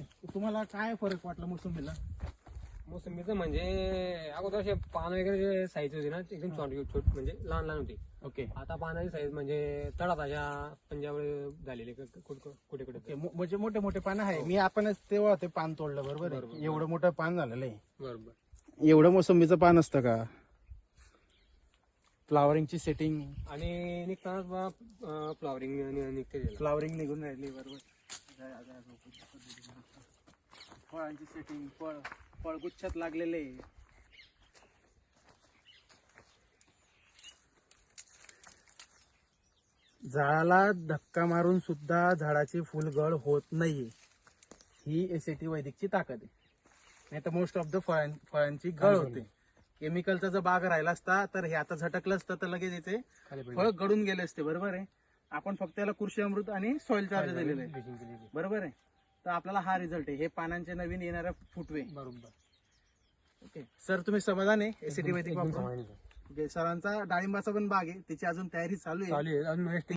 तुम्हाला काय फरक वाटला मोसंबीला? मोसंबीचं म्हणजे अगोदर असे पान वगैरे साईज होती ना ती एकदम छोटी छोट म्हणजे लहान लहान होती. ओके. आता पानाची साईज म्हणजे तळाताच्या पंजाब झालेली क- कुठं कुठे कुठे ओके, मो- म्हणजे मोठे मोठे पान आहे. मी आपणच तेव्हा ते पान तोडलं बरोबर एवढं मोठं पान झालेलं आहे बरोबर. एवढं मोसंबीचं पान असतं का? फ्लावरिंगची सेटिंग आणि निघतानाच बा फ्लॉवरिंग निघते त्याला. फ्लावरिंग निघून राहिली बरोबर. फळांची सेटिंग फळ फळगुच्छात लागलेले. झाडाला धक्का मारून सुद्धा झाडाची फुलगळ होत नाहीये. ही एसीटी वैदिकची ताकद आहे. नाही तर मोस्ट ऑफ द फळां फळांची गळ होते. केमिकलचा जर बाग राहिला असता तर हे आता झटकलं असतं तर लगेच याचे पडली. फळ गळून गेले असते. बरोबर आहे? आपण फक्त याला कृषी अमृत आणि सॉइल चार्ज दिलेलं आहे. बरोबर आहे? तर आपल्याला हा रिझल्ट आहे. हे पानांचे नवीन येणाऱ्या फुटवे बरोबर. ओके सर तुम्ही समाधान आहे? एसीटी वैदिक सरांचा डाळिंबाचा पण बाग आहे. त्याची अजून तयारी चालू आहे.